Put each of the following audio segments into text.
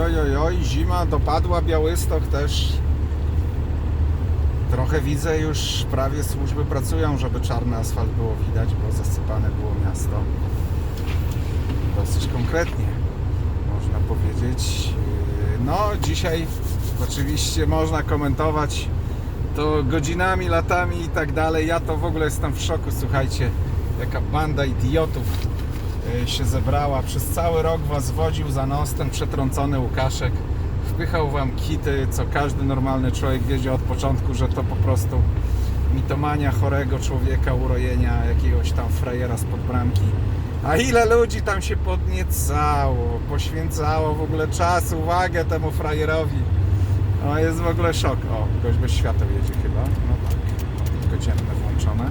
oj, oj, oj, zima dopadła, Białystok też. Trochę widzę już, prawie służby pracują, żeby czarny asfalt było widać, bo zasypane było miasto. Dosyć konkretnie, można powiedzieć. No, dzisiaj oczywiście można komentować to godzinami, latami i tak dalej. Ja to w ogóle jestem w szoku, słuchajcie, jaka banda idiotów się zebrała. Przez cały rok was wodził za nos ten przetrącony Łukaszek. Wpychał wam kity, co każdy normalny człowiek wiedział od początku, że to po prostu mitomania chorego człowieka, urojenia jakiegoś tam frajera spod bramki. A ile ludzi tam się podniecało, poświęcało w ogóle czas, uwagę temu frajerowi. No jest w ogóle szok. O, gość bez świateł jedzie chyba. No tak, tylko ciemne włączone.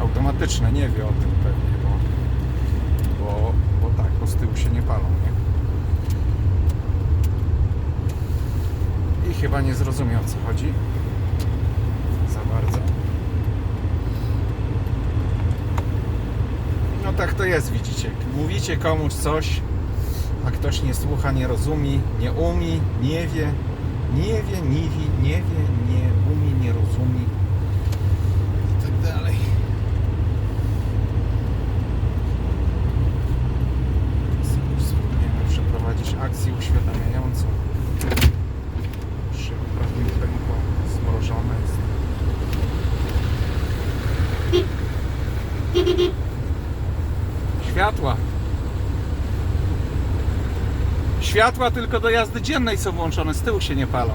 Automatyczne, nie wie o tym pewnie, bo, bo, tak, bo z tyłu się nie palą, nie? I chyba nie zrozumiał o co chodzi. Za bardzo. No tak to jest, widzicie. Mówicie komuś coś, a ktoś nie słucha, nie rozumie, nie umie, nie wie, nie wie, nie wie, nie wie, nie umie, nie rozumie i tak dalej. Spróbujemy przeprowadzić akcję uświadamiającą. Szyby prawie pękło, zmrożone jest. Światła. Światła tylko do jazdy dziennej są włączone, z tyłu się nie palą.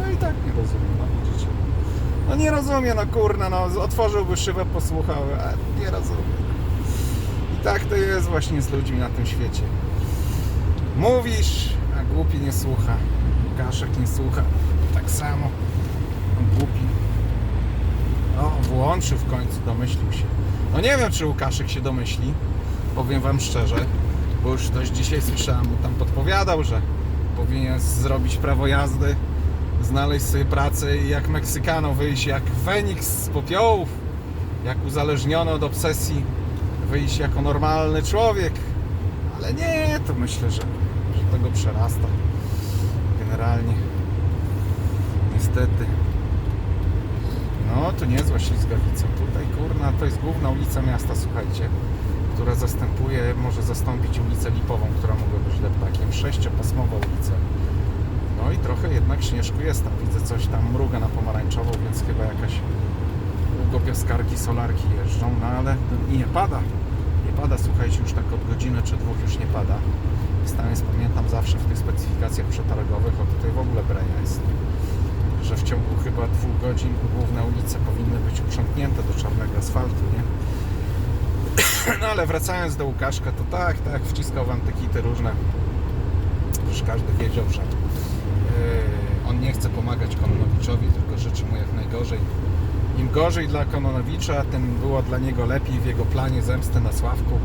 No i tak nie rozumiem, no widzicie. No nie rozumie, no kurna, no otworzyłby szybę, posłuchał, a nie rozumie. I tak to jest właśnie z ludźmi na tym świecie. Mówisz, a głupi nie słucha. Łukaszek nie słucha. Tak samo. Głupi. O, włączył w końcu, domyślił się. No nie wiem, czy Łukaszek się domyśli. Powiem wam szczerze, bo już ktoś dzisiaj słyszałem, mu tam podpowiadał, że powinien zrobić prawo jazdy, znaleźć sobie pracę i jak Meksykano wyjść jak Feniks z popiołów, jak uzależniony od obsesji, wyjść jako normalny człowiek. Ale nie, to myślę, że, że tego przerasta. Generalnie. Niestety. No, to niezła ślizgawica. Tutaj, kurna, to jest główna ulica miasta, słuchajcie, która zastępuje, może zastąpić ulicę Lipową, która mogła być leptakiem. Sześciopasmowa ulica. No i trochę jednak śnieżku jest tam. Widzę coś tam mruga na pomarańczowo, więc chyba jakaś długopiaskarki, solarki jeżdżą, no ale i nie pada. Nie pada, słuchajcie, już tak od godziny czy dwóch już nie pada. Tam jest, pamiętam zawsze w tych specyfikacjach przetargowych, o tutaj w ogóle breja jest że w ciągu chyba dwóch godzin główne ulice powinny być uprzątnięte do czarnego asfaltu, nie? No ale wracając do Łukaszka, to tak, tak, wciskał wam te kity różne. Już każdy wiedział, że yy, on nie chce pomagać Kononowiczowi, tylko życzy mu jak najgorzej. Im gorzej dla Kononowicza, tym było dla niego lepiej w jego planie zemsty na Sławku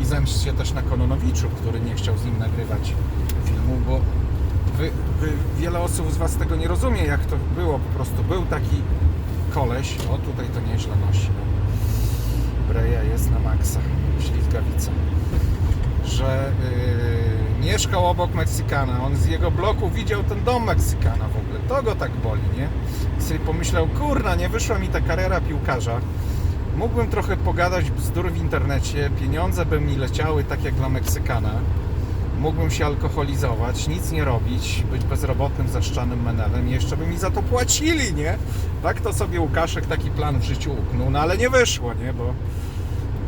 i zemść się też na Kononowiczu, który nie chciał z nim nagrywać filmu, bo wy, wy, wiele osób z Was tego nie rozumie, jak to było. Po prostu był taki koleś, o tutaj to nieźle nosi. No. Breja jest na maksa, ślizgawica. Że yy, mieszkał obok Meksykana. On z jego bloku widział ten dom Meksykana w ogóle. To go tak boli, nie? I sobie pomyślał, kurna, nie wyszła mi ta kariera piłkarza. Mógłbym trochę pogadać bzdur w internecie, pieniądze by mi leciały tak jak dla Meksykana mógłbym się alkoholizować, nic nie robić, być bezrobotnym, zaszczanym menelem i jeszcze by mi za to płacili, nie? Tak to sobie Łukaszek taki plan w życiu uknął, no ale nie wyszło, nie? Bo,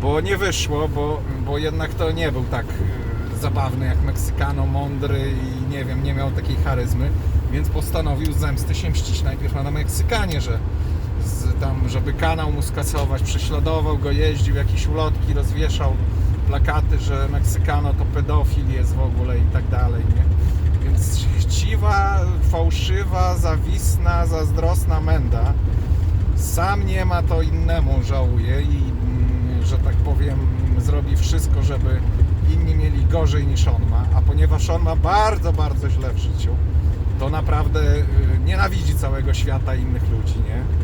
bo nie wyszło, bo, bo jednak to nie był tak e, zabawny jak Meksykano, mądry i nie wiem, nie miał takiej charyzmy, więc postanowił zemsty się mścić najpierw na Meksykanie, że z, tam, żeby kanał mu skasować, prześladował go, jeździł, jakieś ulotki rozwieszał, plakaty, że Meksykano to pedofil jest w ogóle i tak dalej, nie? Więc chciwa, fałszywa, zawisna, zazdrosna menda sam nie ma, to innemu żałuje i mm, że tak powiem zrobi wszystko, żeby inni mieli gorzej niż on ma, a ponieważ on ma bardzo, bardzo źle w życiu, to naprawdę y, nienawidzi całego świata innych ludzi, nie?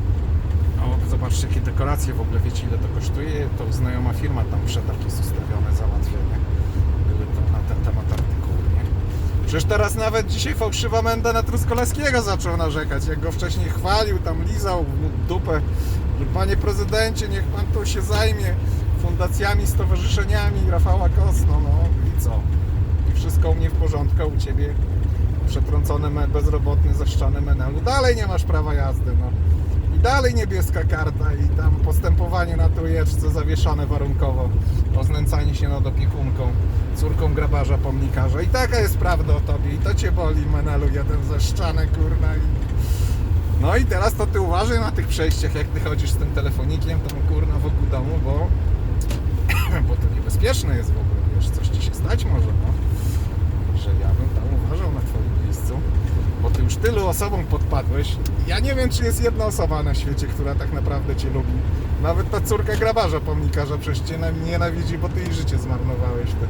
O, zobaczcie jakie dekoracje w ogóle, wiecie ile to kosztuje? To znajoma firma tam przetarg jest ustawiony, załatwienie. Były to na ten temat artykuły, nie? Przecież teraz nawet dzisiaj fałszywa menda na Truskolaskiego zaczął narzekać, jak go wcześniej chwalił, tam lizał dupę, panie prezydencie, niech pan tu się zajmie fundacjami, stowarzyszeniami Rafała Kosno, no i co? I wszystko u mnie w porządku, u ciebie przetrącony bezrobotny, zaszczany menelu. Dalej nie masz prawa jazdy, no. Dalej niebieska karta i tam postępowanie na trójeczce zawieszone warunkowo o znęcanie się nad opiekunką, córką grabarza pomnikarza. I taka jest prawda o tobie i to cię boli menelu jeden zaszczany, kurna. I... No i teraz to ty uważaj na tych przejściach, jak ty chodzisz z tym telefonikiem tam kurna wokół domu, bo, bo to niebezpieczne jest w ogóle, wiesz, coś ci się stać może, no że ja bym tam uważał na Twoim miejscu, bo Ty już tylu osobom podpadłeś. Ja nie wiem, czy jest jedna osoba na świecie, która tak naprawdę Cię lubi. Nawet ta córka grabarza pomnikarza przecież Cię na- nienawidzi, bo Ty jej życie zmarnowałeś. Ty.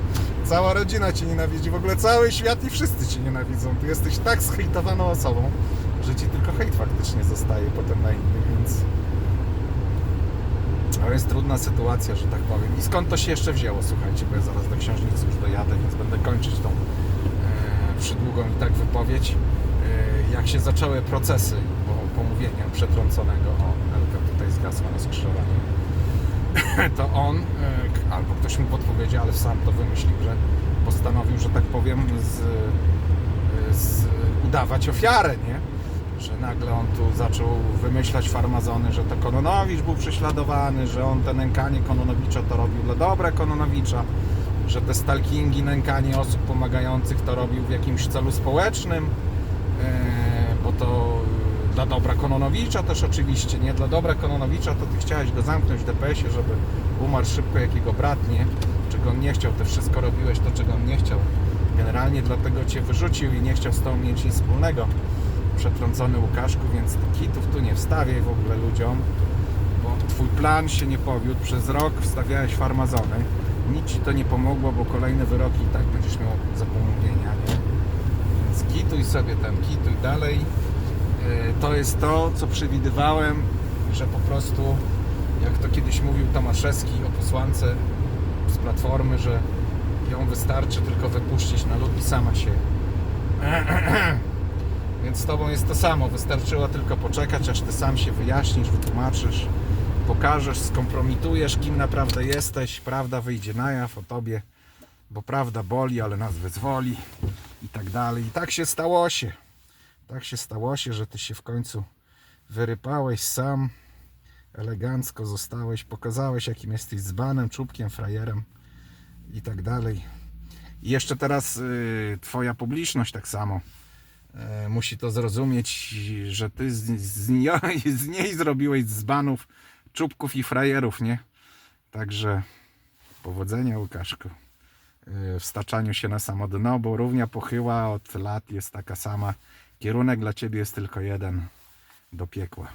Cała rodzina Cię nienawidzi, w ogóle cały świat i wszyscy Cię nienawidzą. Ty jesteś tak zhejtowaną osobą, że Ci tylko hejt faktycznie zostaje potem na innych, więc... To jest trudna sytuacja, że tak powiem. I skąd to się jeszcze wzięło, słuchajcie, bo ja zaraz do księżnicy już dojadę, więc będę kończyć tą przydługą i tak wypowiedź. E, jak się zaczęły procesy po, pomówienia przetrąconego, o, Elka tutaj zgasła na skrzyżowaniu, to on, e, albo ktoś mu podpowiedział, ale sam to wymyślił, że postanowił, że tak powiem, z, e, z, udawać ofiarę, nie? że nagle on tu zaczął wymyślać farmazony, że to Kononowicz był prześladowany, że on te nękanie Kononowicza to robił dla dobra Kononowicza, że te stalkingi, nękanie osób pomagających to robił w jakimś celu społecznym, e, bo to dla dobra Kononowicza też oczywiście, nie? Dla dobra Kononowicza to ty chciałeś go zamknąć w DPS-ie, żeby umarł szybko jak jego brat, nie? Czego on nie chciał, ty wszystko robiłeś to, czego on nie chciał. Generalnie dlatego cię wyrzucił i nie chciał z tobą mieć nic wspólnego przetrącony Łukaszku, więc kitów tu nie wstawiaj w ogóle ludziom, bo twój plan się nie powiódł. Przez rok wstawiałeś farmazony. Nic ci to nie pomogło, bo kolejne wyroki i tak będziesz miał za pomówienia, nie? Więc kituj sobie tam, kituj dalej. Yy, To jest to, co przewidywałem, że po prostu, jak to kiedyś mówił Tomaszewski o posłance z Platformy, że ją wystarczy tylko wypuścić na lud i sama się więc z Tobą jest to samo. Wystarczyło tylko poczekać, aż Ty sam się wyjaśnisz, wytłumaczysz, pokażesz, skompromitujesz, kim naprawdę jesteś. Prawda wyjdzie na jaw o Tobie, bo prawda boli, ale nas wyzwoli i tak dalej. I tak się stało się. Tak się stało się, że Ty się w końcu wyrypałeś sam, elegancko zostałeś, pokazałeś, jakim jesteś dzbanem, czubkiem, frajerem i tak dalej. I jeszcze teraz y, Twoja publiczność tak samo e, musi to zrozumieć, że ty z, z, z niej zrobiłeś dzbanów, czubków i frajerów, nie? Także powodzenia Łukaszku e, w staczaniu się na samo dno, bo równia pochyła od lat jest taka sama. Kierunek dla ciebie jest tylko jeden do piekła.